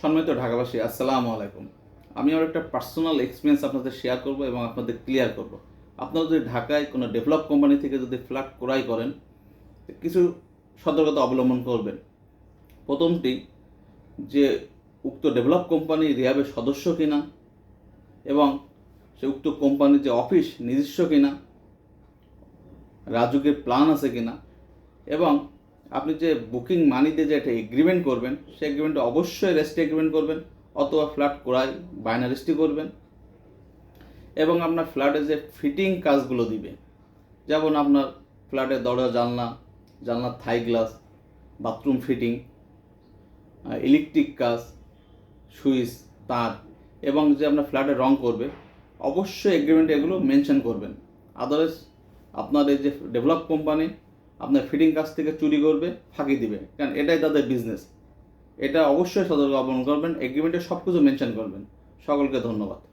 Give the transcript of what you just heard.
সম্মানিত ঢাকাবাসী, আসসালামু আলাইকুম। আমি আমার একটা পার্সোনাল এক্সপিরিয়েন্স আপনাদের শেয়ার করব এবং আপনাদের ক্লিয়ার করব। আপনারা যদি ঢাকায় কোনো ডেভেলপ কোম্পানি থেকে যদি ফ্ল্যাট ক্রয় করেন, কিছু সতর্কতা অবলম্বন করবেন। প্রথমটি, যে উক্ত ডেভেলপ কোম্পানি রিহাবের সদস্য কিনা এবং সে উক্ত কোম্পানির যে অফিস নিজস্ব কিনা রাজুকের প্ল্যান আছে কিনা এবং আপনি যে বুকিং মানি দিয়ে যে একটা এগ্রিমেন্ট করবেন সেই এগ্রিমেন্টে অবশ্যই রেস্ট এগ্রিমেন্ট করবেন, অথবা ফ্ল্যাট ক্রয় বায়না রেস্টি করবেন। এবং আপনার ফ্ল্যাটে যে ফিটিং কাজগুলো দিবে, যেমন আপনার ফ্ল্যাটের দরজা, জানলা, জানলার Thai glass bathroom fitting electric কাজ, সুইচ, তার, এবং যে আপনার ফ্ল্যাটে রং করবে, অবশ্যই এগ্রিমেন্টে এগুলো মেনশন করবেন। আদারওয়াইজ আপনার এই যে ডেভেলপ কোম্পানি আপনার ফিটিং কাজ থেকে চুরি করবে, ফাঁকি দিবে। কারণ এটাই তাদের বিজনেস এটা অবশ্যই সতর্ক অবলম্বন করবেন এগ্রিমেন্টে সব কিছু মেনশন করবেন। সকলকে ধন্যবাদ।